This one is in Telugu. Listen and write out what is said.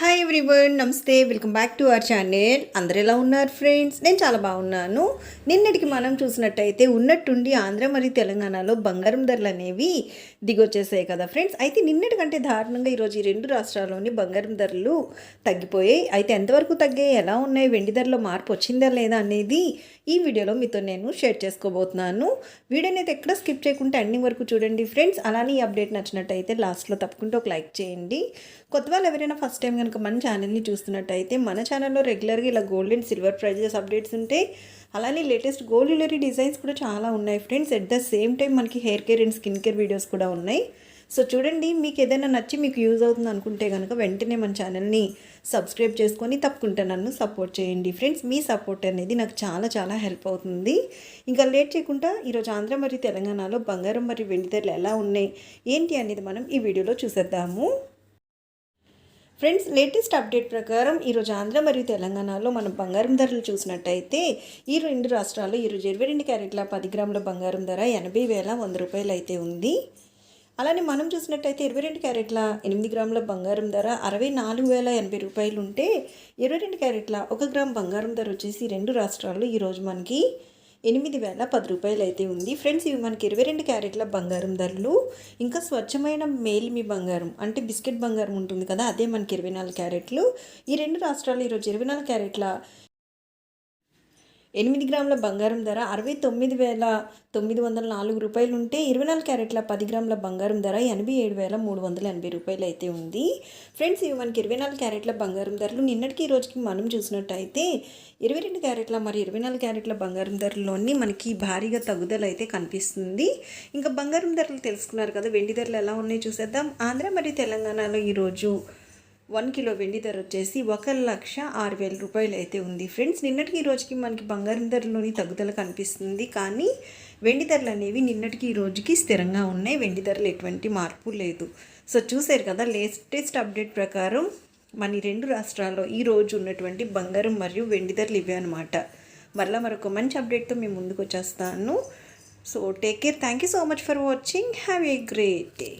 హాయ్ ఎవ్రీవన్ నమస్తే. Welcome back to our channel అందరు ఎలా ఉన్నారు ఫ్రెండ్స్ నేను చాలా బాగున్నాను. నిన్నటికి మనం చూసినట్టయితే ఉన్నట్టుండి ఆంధ్ర మరియు తెలంగాణలో బంగారం ధరలు అనేవి దిగొచ్చేసాయి కదా ఫ్రెండ్స్ అయితే నిన్నటి కంటే దారుణంగా ఈరోజు ఈ రెండు రాష్ట్రాల్లోని బంగారం ధరలు తగ్గిపోయాయి. అయితే ఎంతవరకు తగ్గాయి? ఎలా ఉన్నాయి? వెండి ధరలో మార్పు వచ్చిందా లేదా అనేది ఈ వీడియోలో మీతో నేను షేర్ చేసుకోబోతున్నాను. వీడియోని అయితే ఎక్కడ స్కిప్ చేయకుండా ఎండింగ్ వరకు చూడండి ఫ్రెండ్స్ అలానే ఈ అప్డేట్ నచ్చినట్టయితే లాస్ట్లో తప్పకుండా ఒక లైక్ చేయండి. కొత్త వాళ్ళు ఎవరైనా ఫస్ట్ టైం కనుక మన ఛానల్ని చూస్తున్నట్టయితే మన ఛానల్లో రెగ్యులర్గా ఇలా gold and silver prices updates ఉంటాయి. అలానే లేటెస్ట్ గోల్డ్ జ్యువెలరీ డిజైన్స్ కూడా చాలా ఉన్నాయి friends at the same time మనకి hair care and skin care videos కూడా ఉన్నాయి. సో చూడండి మీకు ఏదైనా నచ్చి మీకు యూజ్ అవుతుంది అనుకుంటే కనుక వెంటనే మన ఛానల్ని సబ్స్క్రైబ్ చేసుకొని తప్పకుండా నన్ను సపోర్ట్ చేయండి ఫ్రెండ్స్ మీ సపోర్ట్ అనేది నాకు చాలా చాలా హెల్ప్ అవుతుంది. ఇంకా లేట్ చేయకుండా ఈరోజు ఆంధ్ర మరియు తెలంగాణలో బంగారం మరియు వెండి ధరలు ఎలా ఉన్నాయి ఏంటి అనేది మనం ఈ వీడియోలో చూసేద్దాము. ఫ్రెండ్స్ లేటెస్ట్ అప్డేట్ ప్రకారం ఈరోజు ఆంధ్ర మరియు తెలంగాణలో మనం బంగారం ధరలు చూసినట్టయితే ఈ రెండు రాష్ట్రాల్లో ఈరోజు ఇరవై రెండు క్యారెట్ల పది గ్రాముల బంగారం ధర ఎనభై వేల వంద రూపాయలు అయితే ఉంది. అలానే మనం చూసినట్టయితే ఇరవై రెండు క్యారెట్ల ఎనిమిది గ్రాముల బంగారం ధర అరవై నాలుగు వేల ఎనభై రూపాయలు ఉంటే ఇరవై రెండు క్యారెట్ల ఒక గ్రామ్ బంగారం ధర వచ్చేసి రెండు రాష్ట్రాల్లో ఈరోజు మనకి ఎనిమిది వేల పది రూపాయలు అయితే ఉంది. ఫ్రెండ్స్ ఇవి మనకి ఇరవై రెండు క్యారెట్ల బంగారం ధరలు. ఇంకా స్వచ్ఛమైన మేలిమి బంగారం అంటే బిస్కెట్ బంగారం ఉంటుంది కదా అదే మనకి ఇరవై నాలుగు క్యారెట్లు. ఈ రెండు రాష్ట్రాలు ఈరోజు ఇరవై నాలుగు క్యారెట్ల ఎనిమిది గ్రాముల బంగారం ధర అరవై తొమ్మిది వేల తొమ్మిది వందల నాలుగు రూపాయలు ఉంటే ఇరవై నాలుగు క్యారెట్ల పది గ్రాముల బంగారం ధర ఎనభై ఏడు వేల మూడు వందల ఎనభై రూపాయలు అయితే ఉంది. ఫ్రెండ్స్ ఇవి మనకి ఇరవై నాలుగు క్యారెట్ల బంగారం ధరలు. నిన్నటికి ఈ రోజుకి మనం చూసినట్టయితే ఇరవై రెండు క్యారెట్ల మరి ఇరవై నాలుగు క్యారెట్ల బంగారం ధరల్లోని మనకి భారీగా తగ్గుదల అయితే కనిపిస్తుంది. ఇంకా బంగారం ధరలు తెలుసుకున్నారు కదా వెండి ధరలు ఎలా ఉన్నాయి చూసేద్దాం. ఆంధ్ర మరియు తెలంగాణలో ఈరోజు వన్ కిలో వెండి ధర వచ్చేసి ఒక లక్ష ఆరు వేల రూపాయలు అయితే ఉంది. ఫ్రెండ్స్ నిన్నటికి ఈ రోజుకి మనకి బంగారం ధరలోని తగ్గుదల కనిపిస్తుంది. కానీ వెండి ధరలు అనేవి నిన్నటికి ఈ రోజుకి స్థిరంగా ఉన్నాయి. వెండి ధరలు ఎటువంటి మార్పు లేదు. సో చూసారు కదా లేటెస్ట్ అప్డేట్ ప్రకారం మన రెండు రాష్ట్రాల్లో ఈ రోజు ఉన్నటువంటి బంగారం మరియు వెండి ధరలు ఇవే అనమాట మరలా మరొక మంచి అప్డేట్తో మేము ముందుకు వచ్చేస్తాను. So take care thank you so much for watching have a great day